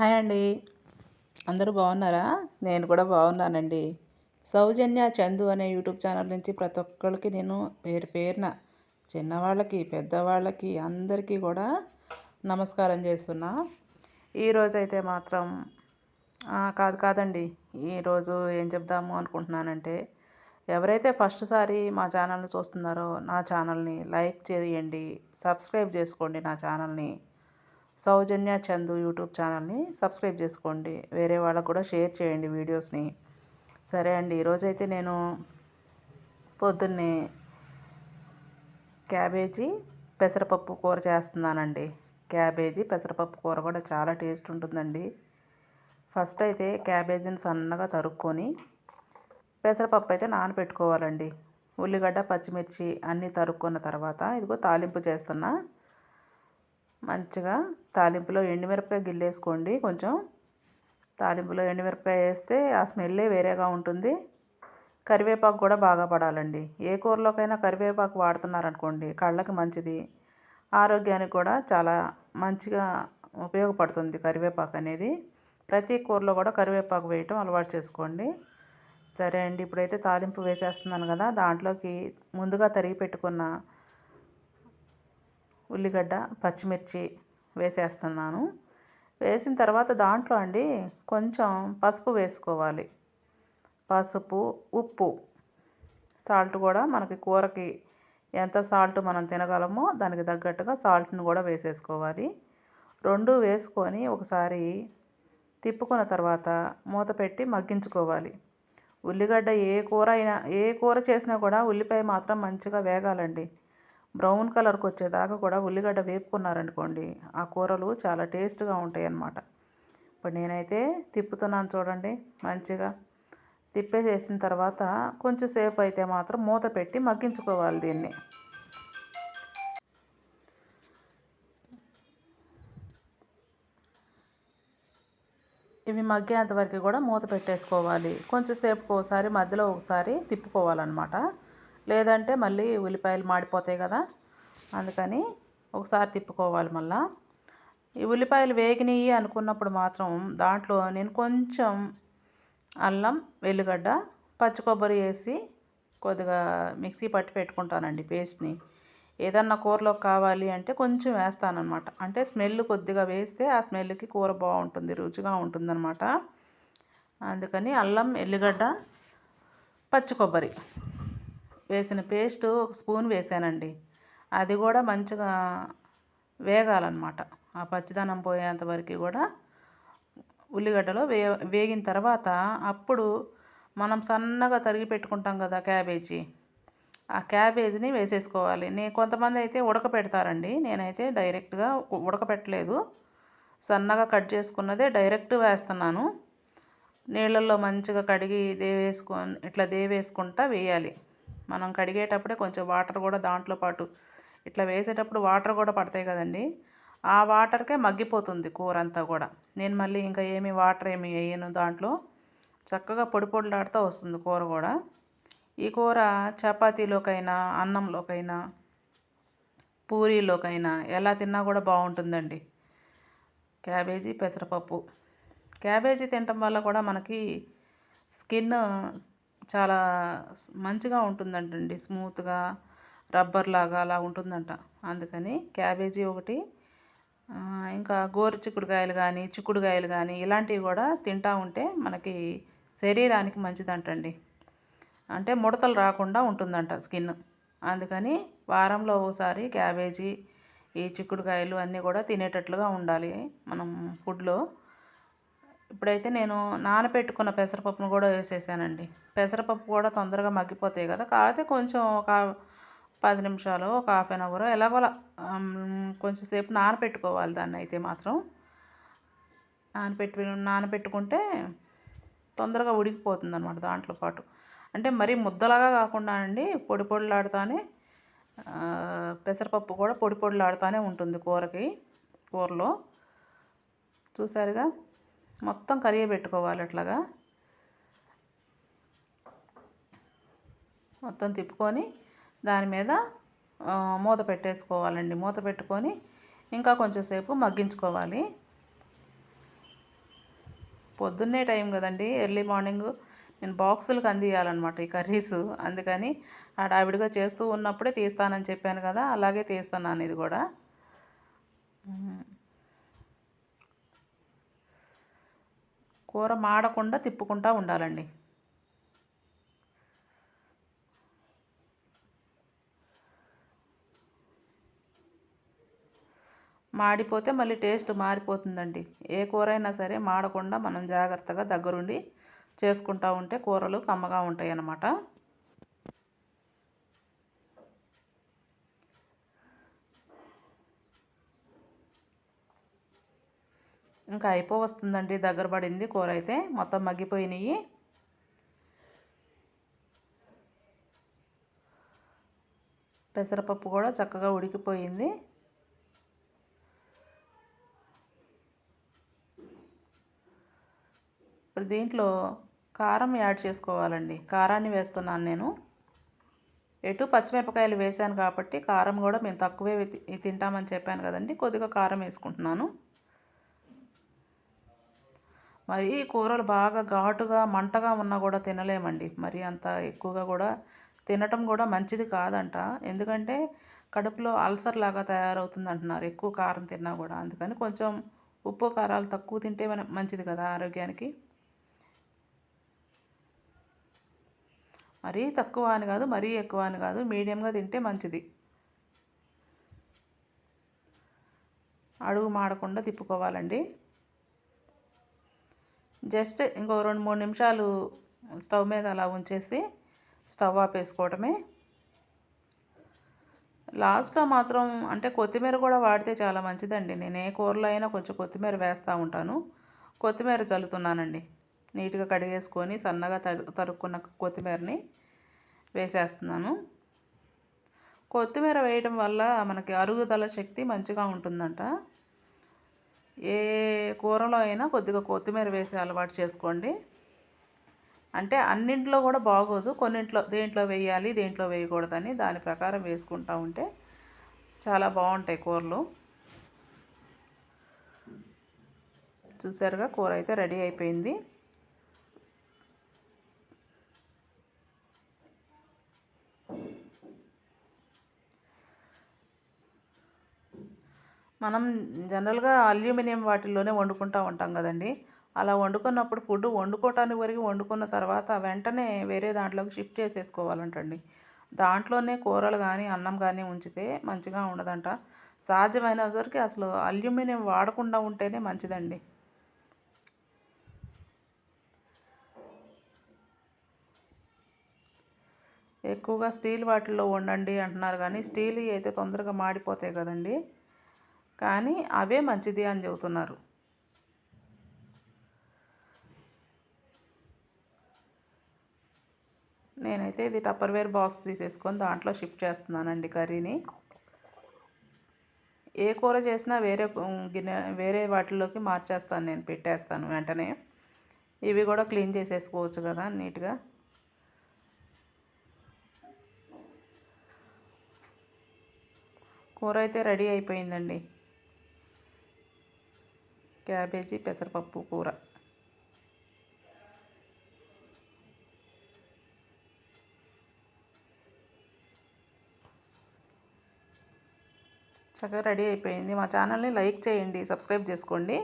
Hi అండి. అందరూ బాగున్నారా? నేను కూడా బాగున్నానండి. సౌజన్య చందు అనే యూట్యూబ్ ఛానల్ నుంచి ప్రతి ఒక్కరికి నేను పేరు పేరున చిన్నవాళ్ళకి పెద్దవాళ్ళకి అందరికీ కూడా నమస్కారం చేస్తున్నా. ఈరోజైతే మాత్రం కాదు కాదండి. ఈరోజు ఏం చెప్దాము అనుకుంటున్నానంటే ఎవరైతే ఫస్ట్ సారి మా ఛానల్ని చూస్తున్నారో నా ఛానల్ని లైక్ చేయండి సబ్స్క్రైబ్ చేసుకోండి నా ఛానల్ని. సౌజన్య చందు యూట్యూబ్ ఛానల్ని సబ్స్క్రైబ్ చేసుకోండి. వేరే వాళ్ళకు కూడా షేర్ చేయండి వీడియోస్ని. సరే అండి ఈరోజైతే నేను పొద్దున్నే క్యాబేజీ పెసరపప్పు కూర చేస్తున్నానండి. క్యాబేజీ పెసరపప్పు కూర కూడా చాలా టేస్ట్ ఉంటుందండి. ఫస్ట్ అయితే క్యాబేజీని సన్నగా తరుక్కొని పెసరపప్పు అయితే నానబెట్టుకోవాలండి. ఉల్లిగడ్డ పచ్చిమిర్చి అన్నీ తరుక్కున్న తర్వాత ఇదిగో తాలింపు చేస్తున్నా. మంచిగా తాలింపులో ఎండుమిరపకాయ గిల్లేసుకోండి. కొంచెం తాలింపులో ఎండుమిరపకాయ వేస్తే ఆ స్మెల్లే వేరేగా ఉంటుంది. కరివేపాకు కూడా బాగా పడాలండి. ఏ కూరలోకైనా కరివేపాకు వాడుతున్నారనుకోండి కళ్ళకి మంచిది. ఆరోగ్యానికి కూడా చాలా మంచిగా ఉపయోగపడుతుంది కరివేపాకు అనేది. ప్రతి కూరలో కూడా కరివేపాకు వేయటం అలవాటు చేసుకోండి. సరే అండి ఇప్పుడైతే తాలింపు వేసేస్తున్నాను కదా దాంట్లోకి ముందుగా తరిగి పెట్టుకున్న ఉల్లిగడ్డ పచ్చిమిర్చి వేసేస్తున్నాను. వేసిన తర్వాత దాంట్లో అండి కొంచెం పసుపు వేసుకోవాలి. పసుపు ఉప్పు. సాల్ట్ కూడా మనకి కూరకి ఎంత సాల్ట్ మనం తినగలమో దానికి తగ్గట్టుగా సాల్ట్ని కూడా వేసేసుకోవాలి. రెండు వేసుకొని ఒకసారి తిప్పుకున్న తర్వాత మూత పెట్టి మగ్గించుకోవాలి. ఉల్లిగడ్డ ఏ కూర అయినా ఏ కూర చేసినా కూడా ఉల్లిపాయ మాత్రం మంచిగా వేగాలండి. బ్రౌన్ కలర్కి వచ్చేదాకా కూడా ఉల్లిగడ్డ వేపుకున్నారనుకోండి ఆ కూరలు చాలా టేస్ట్గా ఉంటాయి అన్నమాట ఇప్పుడు నేనైతే తిప్పుతున్నాను చూడండి మంచిగా తిప్పేసేసిన తర్వాత కొంచెం సేపు అయితే మాత్రం మూత పెట్టి మగ్గించుకోవాలి దీన్ని. ఇవి మగ్గేంతవరకు కూడా మూత పెట్టేసుకోవాలి. కొంచెం సేపు ఒకసారి మధ్యలో ఒకసారి తిప్పుకోవాలన్నమాట. లేదంటే మళ్ళీ ఉల్లిపాయలు మాడిపోతాయి కదా అందుకని ఒకసారి తిప్పుకోవాలి మళ్ళా. ఈ ఉల్లిపాయలు వేగినాయి అనుకున్నప్పుడు మాత్రం దాంట్లో నేను కొంచెం అల్లం వెల్లిగడ్డ పచ్చి కొబ్బరి వేసి కొద్దిగా మిక్సీ పట్టి పెట్టుకుంటానండి పేస్ట్ని. ఏదన్నా కూరలో కావాలి అంటే కొంచెం వేస్తానమాట అంటే స్మెల్ కొద్దిగా వేస్తే ఆ స్మెల్కి కూర బాగుంటుంది రుచిగా ఉంటుందన్నమాట. అందుకని అల్లం ఎల్లిగడ్డ పచ్చి కొబ్బరి. వేసిన పేస్ట్ ఒక స్పూన్ వేసానండి. అది కూడా మంచిగా వేగాలన్నమాట. ఆ పచ్చిదనం పోయేంత వరకు కూడా ఉల్లిగడ్డలో వే వేగిన తర్వాత అప్పుడు మనం సన్నగా తరిగి పెట్టుకుంటాం కదా క్యాబేజీ. ఆ క్యాబేజీని వేసేసుకోవాలి. నేను కొంతమంది అయితే ఉడకపెడతారండి. నేనైతే డైరెక్ట్గా ఉడకపెట్టలేదు. సన్నగా కట్ చేసుకున్నదే డైరెక్ట్ వేస్తున్నాను. నీళ్ళల్లో మంచిగా కడిగి దేవేసుకొని ఇట్లా దేవేసుకుంటా వేయాలి. మనం కడిగేటప్పుడే కొంచెం వాటర్ కూడా దాంట్లో పాటు. ఇట్లా వేసేటప్పుడు వాటర్ కూడా పడతాయి కదండి. ఆ వాటర్కే మగ్గిపోతుంది కూర అంతా కూడా. నేను మళ్ళీ ఇంకా ఏమి వాటర్ ఏమి వేయను దాంట్లో. చక్కగా పొడి పొడిలాడుతూ వస్తుంది కూర కూడా. ఈ కూర చపాతీలోకైనా అన్నంలోకైనా పూరీలోకైనా ఎలా తిన్నా కూడా బాగుంటుందండి. క్యాబేజీ పెసరపప్పు. క్యాబేజీ తినటం వల్ల కూడా మనకి స్కిన్ చాలా మంచిగా ఉంటుందంటండి. స్మూత్గా రబ్బర్ లాగా అలా ఉంటుందంట. అందుకని క్యాబేజీ ఒకటి ఇంకా గోరు చిక్కుడుకాయలు కానీ చిక్కుడుకాయలు కానీ ఇలాంటివి కూడా తింటూ ఉంటే మనకి శరీరానికి మంచిదంటండి. అంటే ముడతలు రాకుండా ఉంటుందంట స్కిన్. అందుకని వారంలో ఒకసారి క్యాబేజీ ఈ చిక్కుడుకాయలు అన్నీ కూడా తినేటట్లుగా ఉండాలి. మనం ఫుడ్లో ఇప్పుడైతే నేను నానబెట్టుకున్న పెసరపప్పును కూడా వేసేసానండి. పెసరపప్పు కూడా తొందరగా మగ్గిపోతాయి కదా. కాకపోతే కొంచెం ఒక పది నిమిషాలు ఒక హాఫ్ అన్ అవర్ ఎలాగోలా కొంచెం సేపు నానబెట్టుకోవాలి దాన్ని అయితే మాత్రం. నానబెట్టి నానబెట్టుకుంటే తొందరగా ఉడికిపోతుంది అనమాట దాంట్లో పాటు. అంటే మరీ ముద్దలాగా కాకుండా అండి పొడి పొడిలాడుతానే పెసరపప్పు కూడా పొడి పొడిలాడుతూనే ఉంటుంది కూరకి కూరలో. చూసారుగా? మొత్తం కరిగే పెట్టుకోవాలి అట్లాగా. మొత్తం తిప్పుకొని దాని మీద మూత పెట్టేసుకోవాలండి. మూత పెట్టుకొని ఇంకా కొంచెం సేపు మగ్గించుకోవాలి. పొద్దున్నే టైం కదండి. ఎర్లీ మార్నింగ్ నేను బాక్సులకు అందియాలన్నమాట ఈ కర్రీస్. అందుకని హడావిడిగా చేస్తూ ఉన్నప్పుడే తీస్తానని చెప్పాను కదా అలాగే తీస్తున్నాను ఇది కూడా. కూర మాడకుండా తిప్పుకుంటూ ఉండాలండి. మాడిపోతే మళ్ళీ టేస్ట్ మారిపోతుందండి. ఏ కూర అయినా సరే మాడకుండా మనం జాగ్రత్తగా దగ్గరుండి చేసుకుంటూ ఉంటే కూరలు కమ్మగా ఉంటాయి అన్నమాట ఇంకా అయిపో వస్తుందండి దగ్గర పడింది కూర అయితే మొత్తం మగ్గిపోయినాయి. పెసరపప్పు కూడా చక్కగా ఉడికిపోయింది. ఇప్పుడు దీంట్లో కారం యాడ్ చేసుకోవాలండి. కారాన్ని వేస్తున్నాను నేను. ఎటు పచ్చిమిరపకాయలు వేసాను కాబట్టి కారం కూడా మేము తక్కువే తింటామని చెప్పాను కదండి. కొద్దిగా కారం వేసుకుంటున్నాను. మరి కూరలు బాగా ఘాటుగా మంటగా ఉన్నా కూడా తినలేమండి. మరి అంత ఎక్కువగా కూడా తినటం కూడా మంచిది కాదంట. ఎందుకంటే కడుపులో అల్సర్ లాగా తయారవుతుంది అంటున్నారు ఎక్కువ కారం తిన్నా కూడా. అందుకని కొంచెం ఉప్పు కారాలు తక్కువ తింటే మంచిది కదా ఆరోగ్యానికి. మరీ తక్కువ అని కాదు మరీ ఎక్కువ అని కాదు. మీడియంగా తింటే మంచిది. అడుగు మాడకుండా తిప్పుకోవాలండి. జస్ట్ ఇంకో రెండు మూడు నిమిషాలు స్టవ్ మీద అలా ఉంచేసి స్టవ్ ఆపేసుకోవటమే లాస్ట్లో మాత్రం అంటే కొత్తిమీర కూడా వాడితే చాలా మంచిదండి. నేను ఏ కూరలో అయినా కొంచెం కొత్తిమీర వేస్తూ ఉంటాను. కొత్తిమీర చల్లుతున్నానండి. నీట్గా కడిగేసుకొని సన్నగా తరుక్కున్న కొత్తిమీరని వేసేస్తున్నాను. కొత్తిమీర వేయడం వల్ల మనకి అరుగుదల శక్తి మంచిగా ఉంటుందంట. ఏ కూరలో అయినా కొద్దిగా కొత్తిమీర వేసి అలవాటు చేసుకోండి. అంటే అన్నింట్లో కూడా బాగోదు. కొన్నింట్లో దేంట్లో వేయాలి దేంట్లో వేయకూడదని దాని ప్రకారం వేసుకుంటూ ఉంటే చాలా బాగుంటాయి కూరలు. చూసారుగా? కూర అయితే రెడీ అయిపోయింది. మనం జనరల్గా అల్యూమినియం వాటిల్లోనే వండుకుంటూ ఉంటాం కదండి. అలా వండుకున్నప్పుడు ఫుడ్ వండుకోవటానికి వరకు వండుకున్న తర్వాత వెంటనే వేరే దాంట్లోకి షిఫ్ట్ చేసేసుకోవాలంటండి. దాంట్లోనే కూరలు కానీ అన్నం కానీ ఉంచితే మంచిగా ఉండదంట. సాధ్యమైన వరకు అసలు అల్యూమినియం వాడకుండా ఉంటేనే మంచిదండి. ఎక్కువగా స్టీల్ వాటిల్లో వండండి అంటున్నారు కానీ స్టీల్ అయితే తొందరగా మాడిపోతాయి కదండి. కానీ అవే మంచిది అని చెబుతున్నారు. నేనైతే ఇది టప్పర్వేర్ బాక్స్ తీసేసుకొని దాంట్లో షిఫ్ట్ చేస్తున్నానండి కర్రీని. ఏ కూర చేసినా వేరే గిన్నె వేరే వాటిల్లోకి మార్చేస్తాను నేను పెట్టేస్తాను వెంటనే. ఇవి కూడా క్లీన్ చేసేసుకోవచ్చు కదా నీట్గా. కూర అయితే రెడీ అయిపోయిందండి. క్యాబేజీ పెసరపప్పు కూర. చక్కగా రెడీ అయిపోయింది. మా ఛానల్ని లైక్ చేయండి సబ్స్క్రైబ్ చేసుకోండి.